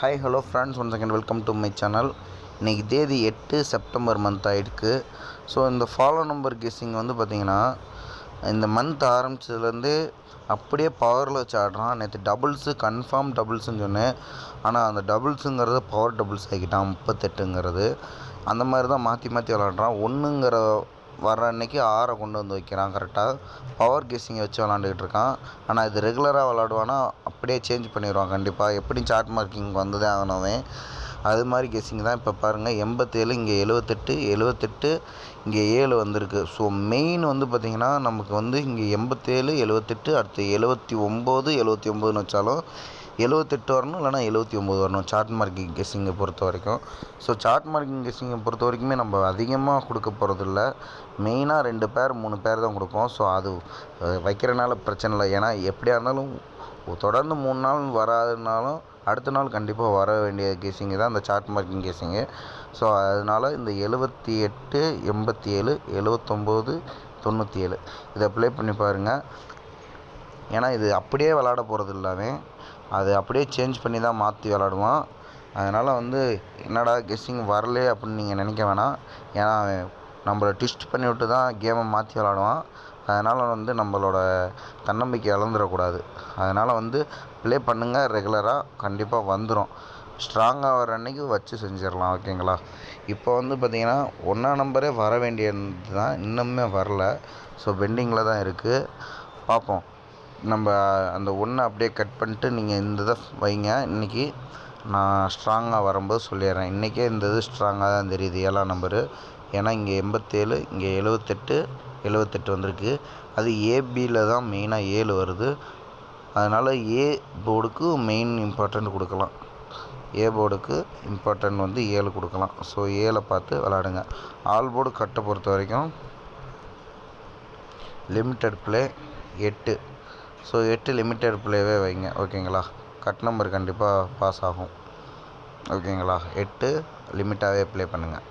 Hi hello friends one second welcome to my channel இன்றைக்கி தேதி எட்டு செப்டம்பர் மந்த் ஆகிருக்கு ஸோ இந்த ஃபாலோ நம்பர் கெஸ்ஸிங் வந்து பார்த்திங்கன்னா இந்த மந்த் ஆரம்பிச்சதுலேருந்து அப்படியே பவரில் வச்சு ஆடுறான். நேற்று டபுள்ஸு கன்ஃபார்ம் டபுள்ஸுன்னு சொன்னேன். ஆனால் அந்த டபுள்ஸுங்கிறது பவர் டபுள்ஸ் ஆகிட்டான் முப்பத்தெட்டுங்கிறது. அந்த மாதிரி தான் மாற்றி மாற்றி விளாட்றான் ஒன்றுங்கிற வர்ற அன்னைக்கு ஆறை கொண்டு வந்து வைக்கிறான் கரெக்டாக பவர் கெஸ்ஸிங்கை வச்சு விளாண்டுக்கிட்டு இருக்கான். ஆனால் இது ரெகுலராக விளாடுவானா அப்படியே சேஞ்ச் பண்ணிடுவான் கண்டிப்பாக எப்படியும் சார்ட் மார்க்கிங் வந்ததே ஆகணுமே. அது மாதிரி கெஸ்ஸிங் தான் இப்போ பாருங்கள் எண்பத்தேழு இங்கே எழுவத்தெட்டு எழுவத்தெட்டு இங்கே ஏழு வந்திருக்கு. ஸோ மெயின் வந்து பார்த்திங்கன்னா நமக்கு வந்து இங்கே எண்பத்தேழு எழுவத்தெட்டு அடுத்து எழுவத்தி ஒம்பது எழுவத்தி ஒம்போதுன்னு வச்சாலும் எழுவத்தெட்டு வரணும் இல்லைனா எழுவத்தி ஒம்பது வரணும் சார்ட் மார்க்கிங் கெஸ்ஸிங்கை பொறுத்த வரைக்கும். ஸோ சார்ட் மார்க்கிங் கெஸ்ஸிங்கை பொறுத்த வரைக்குமே நம்ம அதிகமாக கொடுக்க போகிறதில்ல மெயினாக ரெண்டு பேர் மூணு பேர் தான் கொடுப்போம். ஸோ அது வைக்கிறனால பிரச்சனை இல்லை. ஏன்னா எப்படியா இருந்தாலும் தொடர்ந்து மூணு நாள் வராதுனாலும் அடுத்த நாள் கண்டிப்பாக வர வேண்டிய கேசிங்கு தான் இந்த சார்ட் மார்க்கிங் கேசிங்கு ஸோ அதனால் இந்த எழுபத்தி எட்டு எண்பத்தி ஏழு எழுவத்தொம்போது தொண்ணூற்றி ஏழு இதை ப்ளே பண்ணி பாருங்கள் ஏன்னா இது அப்படியே விளாட போகிறது இல்லாமல் அது அப்படியே சேஞ்ச் பண்ணி தான் மாற்றி விளாடுவான் அதனால் வந்து என்னடா கெஸ்ஸிங் வரலே அப்படின்னு நீங்கள் நினைக்க வேணாம். ஏன்னா அவன் நம்மளை ட்விஸ்ட் பண்ணி விட்டு தான் கேமை மாற்றி விளாடுவான். அதனால் வந்து நம்மளோட தன்னம்பிக்கை இழந்துடக்கூடாது. அதனால் வந்து ப்ளே பண்ணுங்கள் ரெகுலராக கண்டிப்பாக வந்துடும் ஸ்ட்ராங்காக வர அன்னைக்கு வச்சு செஞ்சிடலாம் ஓகேங்களா இப்போ வந்து பார்த்திங்கன்னா ஒன்றா நம்பரே வர வேண்டியது தான் இன்னுமே வரல. ஸோ பெண்டிங்கில் தான் இருக்குது பார்ப்போம். நம்ம அந்த ஒன்றை அப்படியே கட் பண்ணிட்டு நீங்கள் இந்த இதை வைங்க. இன்றைக்கி நான் ஸ்ட்ராங்காக வரும்போது சொல்லிடுறேன். இன்றைக்கே இந்த இது ஸ்ட்ராங்காக தான் தெரியுது. ஏழாம் நம்பரு ஏன்னா இங்கே எண்பத்தேழு இங்கே எழுவத்தெட்டு எழுவத்தெட்டு வந்திருக்கு. அது ஏபியில் தான் மெயினாக ஏழு வருது. அதனால் ஏ போர்டுக்கு மெயின் இம்பார்ட்டண்ட் கொடுக்கலாம். ஏ போர்டுக்கு இம்பார்ட்டன்ட் வந்து ஏழு கொடுக்கலாம். ஸோ ஏழை பார்த்து விளாடுங்க ஆல் போர்டு கட்டை பொறுத்த வரைக்கும் லிமிட்டட் ப்ளே எட்டு. ஸோ எட்டு லிமிட்டட் ப்ளேவே வைங்க. ஓகேங்களா கட் நம்பர் கண்டிப்பாக பாஸ் ஆகும். ஓகேங்களா எட்டு லிமிட்டாகவே ப்ளே பண்ணுங்கள்